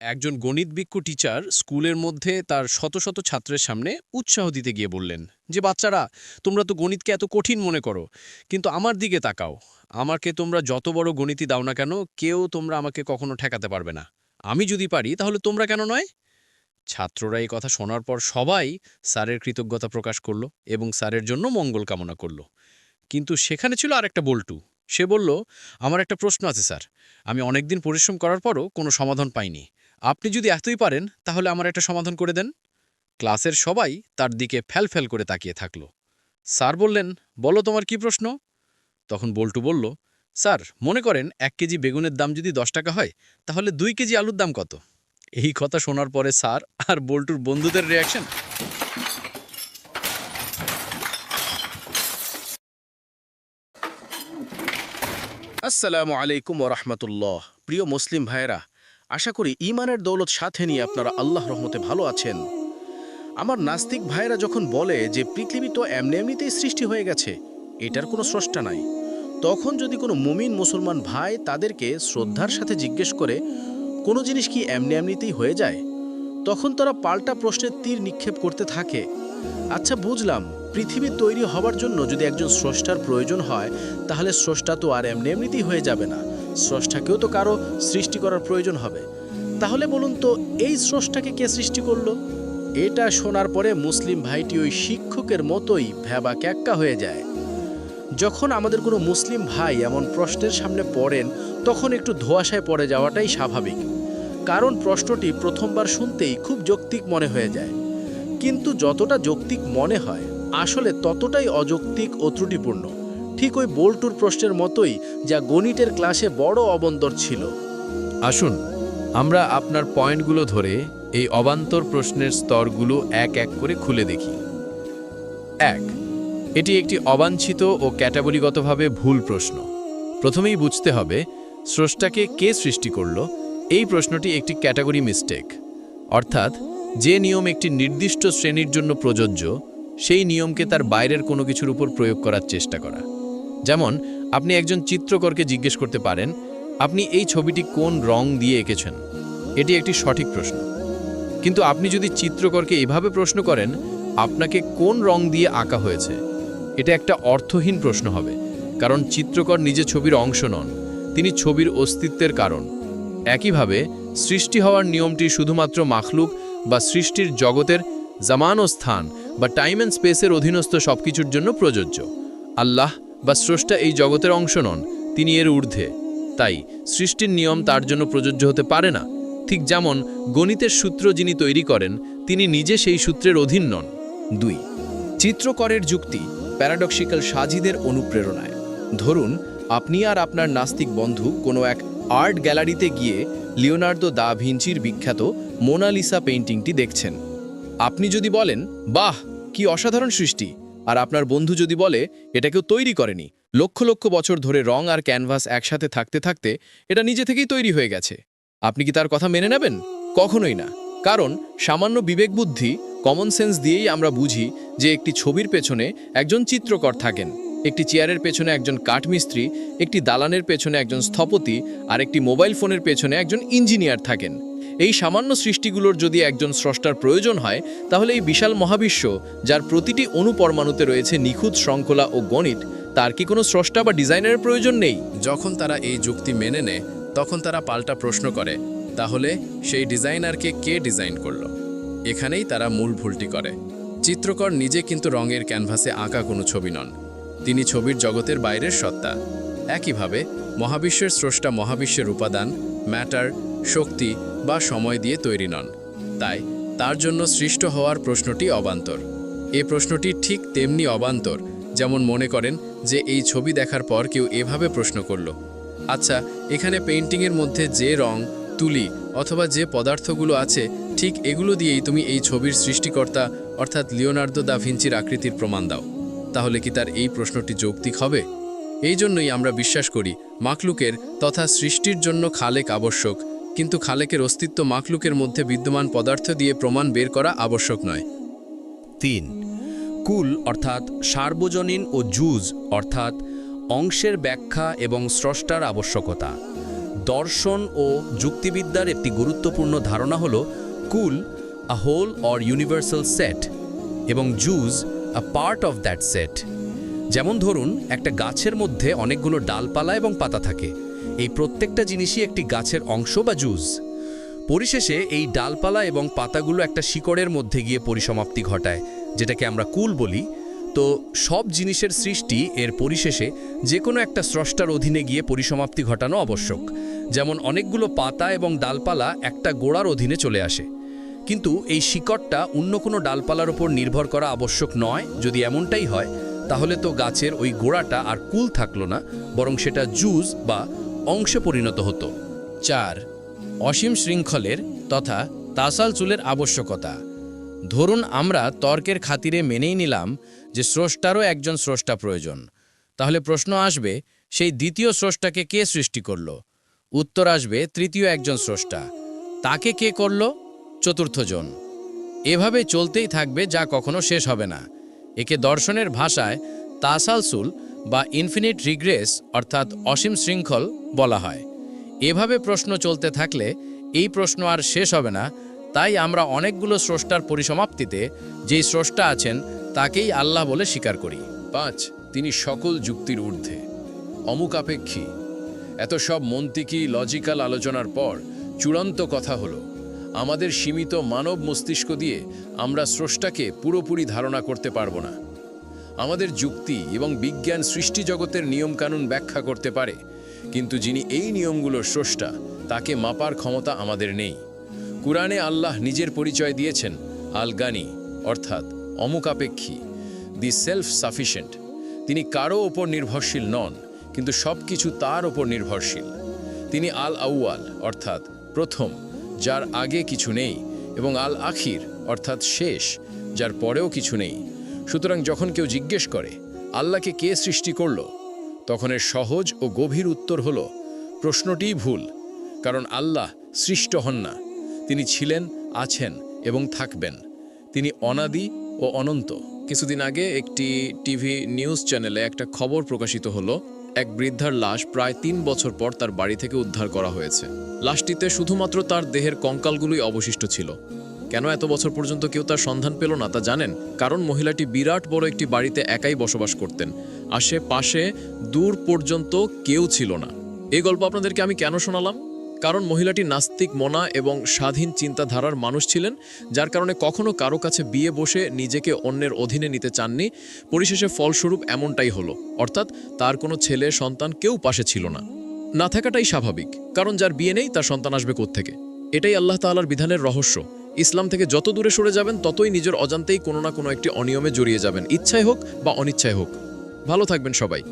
একজন গণিত গণিতবিজ্ঞ টিচার স্কুলের মধ্যে তার শত শত ছাত্রের সামনে উৎসাহ দিতে গিয়ে বললেন যে, বাচ্চারা, তোমরা তো গণিতকে এত কঠিন মনে করো, কিন্তু আমার দিকে তাকাও। আমাকে তোমরা যত বড় গণিতই দাও না কেন, কেউ তোমরা আমাকে কখনো ঠেকাতে পারবে না। আমি যদি পারি, তাহলে তোমরা কেন নয়? ছাত্ররা এই কথা শোনার পর সবাই স্যারের কৃতজ্ঞতা প্রকাশ করল এবং স্যারের জন্য মঙ্গল কামনা করল। কিন্তু সেখানে ছিল আরেকটা বল্টু। সে বলল, আমার একটা প্রশ্ন আছে, স্যার। আমি অনেকদিন পরিশ্রম করার পরও কোনো সমাধান পাইনি। আপনি যদি এতই পারেন, তাহলে আমার একটা সমাধান করে দেন। ক্লাসের সবাই তার দিকে ফ্যাল করে তাকিয়ে থাকল। স্যার বললেন, বলো তোমার কি প্রশ্ন? তখন বল্টু বলল, স্যার, মনে করেন এক কেজি বেগুনের দাম যদি দশ টাকা হয়, তাহলে দুই কেজি আলুর দাম কত? এই কথা শোনার পরে স্যার আর বল্টুর বন্ধুদের রিয়াকশন আসসালামু আলাইকুম ওরহমতুল্লাহ প্রিয় মুসলিম ভাইয়েরা আশা করি ইমানের দৌলত সাথে নিয়ে আপনারা আল্লাহ রহমতে ভালো আছেন। আমার নাস্তিক ভাইয়েরা যখন বলে যে পৃথিবী তো এমনি এমনিতেই সৃষ্টি হয়ে গেছে, এটার কোনো স্রষ্টা নাই। তখন যদি কোনো মুমিন মুসলমান ভাই তাদেরকে শ্রদ্ধার সাথে জিজ্ঞেস করে, কোনো জিনিস কি এমনি এমনিতেই হয়ে যায়? তখন তারা পাল্টা প্রশ্নের তীর নিক্ষেপ করতে থাকে। আচ্ছা বুঝলাম, পৃথিবী তৈরি হবার জন্য যদি একজন স্রষ্টার প্রয়োজন হয়, তাহলে স্রষ্টা তো আর এমনি এমনিতেই হয়ে যাবে না। স্রষ্টাকেও তো কারও সৃষ্টি করার প্রয়োজন হবে। তাহলে বলুন তো, এই স্রষ্টাকে কে সৃষ্টি করল? এটা শোনার পরে মুসলিম ভাইটি ওই শিক্ষকের মতোই ভ্যাবা ক্যাক্কা হয়ে যায়। যখন আমাদের কোনো মুসলিম ভাই এমন প্রশ্নের সামনে পড়েন, তখন একটু ধোয়াশায় পড়ে যাওয়াটাই স্বাভাবিক। কারণ প্রশ্নটি প্রথমবার শুনতেই খুব যৌক্তিক মনে হয়ে যায়। কিন্তু যতটা যৌক্তিক মনে হয়, আসলে ততটাই অযৌক্তিক ও ত্রুটিপূর্ণ। ঠিক ওই বোল্টুর প্রশ্নের মতোই যা গণিতের ক্লাসে বড় অবন্তর ছিল। আসুন, আমরা আপনার পয়েন্টগুলো ধরে এই অবান্তর প্রশ্নের স্তরগুলো এক এক করে খুলে দেখি। এক, এটি একটি অবাঞ্ছিত ও ক্যাটাগরিগতভাবে ভুল প্রশ্ন। প্রথমেই বুঝতে হবে, স্রষ্টাকে কে সৃষ্টি করল, এই প্রশ্নটি একটি ক্যাটাগরি মিস্টেক। অর্থাৎ, যে নিয়ম একটি নির্দিষ্ট শ্রেণির জন্য প্রযোজ্য, সেই নিয়মকে তার বাইরের কোনো কিছুর উপর প্রয়োগ করার চেষ্টা করা। যেমন, আপনি একজন চিত্রকরকে জিজ্ঞেস করতে পারেন, আপনি এই ছবিটি কোন রং দিয়ে এঁকেছেন? এটি একটি সঠিক প্রশ্ন। কিন্তু আপনি যদি চিত্রকরকে এভাবে প্রশ্ন করেন, আপনাকে কোন রং দিয়ে আঁকা হয়েছে? এটা একটা অর্থহীন প্রশ্ন হবে, কারণ চিত্রকর নিজে ছবির অংশ নন, তিনি ছবির অস্তিত্বের কারণ। একইভাবে, সৃষ্টি হওয়ার নিয়মটি শুধুমাত্র মাখলুক বা সৃষ্টির জগতের জামান ও স্থান বা টাইম অ্যান্ড স্পেসের অধীনস্থ সবকিছুর জন্য প্রযোজ্য। আল্লাহ বা স্রষ্টা এই জগতের অংশ নন, তিনি এর ঊর্ধ্বে। তাই সৃষ্টির নিয়ম তার জন্য প্রযোজ্য হতে পারে না। ঠিক যেমন গণিতের সূত্র যিনি তৈরি করেন, তিনি নিজে সেই সূত্রের অধীন নন। দুই, চিত্রকরের যুক্তি প্যারাডক্সিক্যাল সাজিদের অনুপ্রেরণায়। ধরুন, আপনি আর আপনার নাস্তিক বন্ধু কোনো এক আর্ট গ্যালারিতে গিয়ে লিওনার্দো দা ভিঞ্চির বিখ্যাত মোনালিসা পেইন্টিংটি দেখছেন। আপনি যদি বলেন, বাহ, কি অসাধারণ সৃষ্টি! আর আপনার বন্ধু যদি বলে, এটা কেউ তৈরি করেনি। লক্ষ লক্ষ বছর ধরে রং আর ক্যানভাস একসাথে থাকতে থাকতে এটা নিজে থেকেই তৈরি হয়ে গেছে। আপনি কি তার কথা মেনে নেবেন? কখনোই না। কারণ সামান্য বিবেক বুদ্ধি কমন সেন্স দিয়েই আমরা বুঝি যে একটি ছবির পেছনে একজন চিত্রকর থাকেন। একটি চেয়ারের পেছনে একজন কাঠমিস্ত্রি, একটি দালানের পেছনে একজন স্থপতি, আর একটি মোবাইল ফোনের পেছনে একজন ইঞ্জিনিয়ার থাকেন। এই সামান্য সৃষ্টিগুলোর যদি একজন স্রষ্টার প্রয়োজন হয়, তাহলে এই বিশাল মহাবিশ্ব, যার প্রতিটি অনুপরমাণুতে রয়েছে নিখুঁত শৃঙ্খলা ও গণিত, তার কি কোনো স্রষ্টা বা ডিজাইনারের প্রয়োজন নেই? যখন তারা এই যুক্তি মেনে নেয়, তখন তারা পাল্টা প্রশ্ন করে, তাহলে সেই ডিজাইনারকে কে ডিজাইন করল? এখানেই তারা মূল ভুলটি করে। চিত্রকর নিজে কিন্তু রঙের ক্যানভাসে আঁকা কোনো ছবি নন। তিনি ছবির জগতের বাইরের সত্তা। একইভাবে, মহাবিশ্বের স্রষ্টা মহাবিশ্বের উপাদান, ম্যাটার, শক্তি বা সময় দিয়ে তৈরি নন। তাই তার জন্য সৃষ্ট হওয়ার প্রশ্নটি অবান্তর। এ প্রশ্নটি ঠিক তেমনি অবান্তর, যেমন মনে করেন যে এই ছবি দেখার পর কেউ এভাবে প্রশ্ন করল আচ্ছা এখানে পেইন্টিংয়ের মধ্যে যে রং, তুলি অথবা যে পদার্থগুলো আছে, ঠিক এগুলো দিয়েই তুমি এই ছবির সৃষ্টিকর্তা অর্থাৎ লিওনার্দো দা ভিঞ্চির আকৃতির প্রমাণ দাও। তাহলে কি তার এই প্রশ্নটি যৌক্তিক হবে? এই জন্যই আমরা বিশ্বাস করি, মাকলুকের তথা সৃষ্টির জন্য খালেক আবশ্যক কিন্তু খালেকের অস্তিত্ব মাকলুকের মধ্যে বিদ্যমান পদার্থ দিয়ে প্রমাণ বের করা আবশ্যক নয়। তিন, কুল অর্থাৎ সার্বজনীন ও জুজ অর্থাৎ অংশের ব্যাখ্যা এবং স্রষ্টার আবশ্যকতা। দর্শন ও যুক্তিবিদ্যার একটি গুরুত্বপূর্ণ ধারণা হল call a whole or universal set এবং choose a part of that set যেমন ধরুন, একটা গাছের মধ্যে অনেকগুলো ডালপালা এবং পাতা থাকে। এই প্রত্যেকটা জিনিসই একটি গাছের অংশ বা জুজ পরিশেষে এই ডালপালা এবং পাতাগুলো একটা শিকড়ের মধ্যে গিয়ে পরিসমাপ্তি ঘটায়, যেটাকে আমরা কুল বলি। তো সব জিনিসের সৃষ্টি এর পরিশেষে যে কোনো একটা স্রষ্টার অধীনে গিয়ে পরিসমাপ্তি ঘটানো আবশ্যক। যেমন অনেকগুলো পাতা এবং ডালপালা একটা গোড়ার অধীনে চলে আসে। কিন্তু এই শিকড়টা অন্য কোনো ডালপালার ওপর নির্ভর করা আবশ্যক নয়। যদি এমনটাই হয়, তাহলে তো গাছের ওই গোড়াটা আর কুল থাকল না, বরং সেটা জুজ বা অংশে পরিণত হতো। চার, অসীম শৃঙ্খলের তথা তাসালসুলের আবশ্যকতা। ধরুন আমরা তর্কের খাতিরে মেনেই নিলাম যে স্রষ্টারও একজন স্রষ্টা প্রয়োজন। তাহলে প্রশ্ন আসবে, সেই দ্বিতীয় স্রষ্টাকে কে সৃষ্টি করল? উত্তর আসবে, তৃতীয় একজন স্রষ্টা। তাকে কে করল? চতুর্থজন এভাবে চলতেই থাকবে যা কখনো শেষ হবে না। একে দর্শনের ভাষায় তাসালসুল বা ইনফিনিট রিগ্রেস অর্থাৎ অসীম শৃঙ্খল বলা হয়। এভাবে প্রশ্ন চলতে থাকলে এই প্রশ্ন আর শেষ হবে না। তাই আমরা অনেকগুলো স্রষ্টার পরিসমাপ্তিতে যেই স্রষ্টা আছেন, তাকেই আল্লাহ বলে স্বীকার করি। পাঁচ, তিনি সকল যুক্তির ঊর্ধ্বে। অমুকাপেক্ষী এত সব মন্তিকি লজিক্যাল আলোচনার পর চূড়ান্ত কথা হলো, আমাদের সীমিত মানব মস্তিষ্ক দিয়ে আমরা স্রষ্টাকে পুরোপুরি ধারণা করতে পারব না। আমাদের যুক্তি এবং বিজ্ঞান সৃষ্টি জগতের নিয়মকানুন ব্যাখ্যা করতে পারে, কিন্তু যিনি এই নিয়মগুলোর স্রষ্টা, তাকে মাপার ক্ষমতা আমাদের নেই। কুরআনে আল্লাহ নিজের পরিচয় দিয়েছেন, আলগানি, অর্থাৎ অমুকাপেক্ষী, দি সেলফ সাফিসিয়েন্ট তিনি কারও ওপর নির্ভরশীল নন, কিন্তু সব কিছু তার ওপর নির্ভরশীল। তিনি আল আউয়াল অর্থাৎ প্রথম, যার আগে কিছু নেই, এবং আল আখির অর্থাৎ শেষ, যার পরেও কিছু নেই। সুতরাং যখন কেউ জিজ্ঞেস করে, আল্লাহকে কে সৃষ্টি করল, তখন এর সহজ ও গভীর উত্তর হল, প্রশ্নটিই ভুল, কারণ আল্লাহ সৃষ্ট হন না। তিনি ছিলেন, আছেন এবং থাকবেন। তিনি অনাদি ও অনন্ত। কিছুদিন আগে একটি টিভি নিউজ চ্যানেলে একটা খবর প্রকাশিত হলো, এক বৃদ্ধার লাশ প্রায় তিন বছর পর তার বাড়ি থেকে উদ্ধার করা হয়েছে। লাশটিতে শুধুমাত্র তার দেহের কঙ্কালগুলোই অবশিষ্ট ছিল। কেন এত বছর পর্যন্ত কেউ তার সন্ধান পেল না তা জানেন? কারণ মহিলাটি বিরাট বড় একটি বাড়িতে একাই বসবাস করতেন। আশেপাশে দূর পর্যন্ত কেউ ছিল না। এই গল্প আপনাদেরকে আমি কেন শোনালাম? কারণ মহিলাটি নাস্তিক, মনা এবং স্বাধীন চিন্তাধারার মানুষ ছিলেন, যার কারণে কখনো কারও কাছে বিয়ে বসে নিজেকে অন্যের অধীনে নিতে চাননি। পরিশেষে ফলস্বরূপ এমনটাই হলো। অর্থাৎ তার কোনো ছেলে, সন্তান কেউ পাশে ছিল না। না থাকাটাই স্বাভাবিক, কারণ যার বিয়ে নেই, তার সন্তান আসবে থেকে এটাই আল্লাহ তাআলার বিধানের রহস্য। ইসলাম থেকে যত দূরে সরে যাবেন, ততই নিজের অজান্তেই কোনো না কোনো একটি অনিয়মে জড়িয়ে যাবেন। ইচ্ছায় হোক বা অনিচ্ছায় হোক। ভালো থাকবেন সবাই।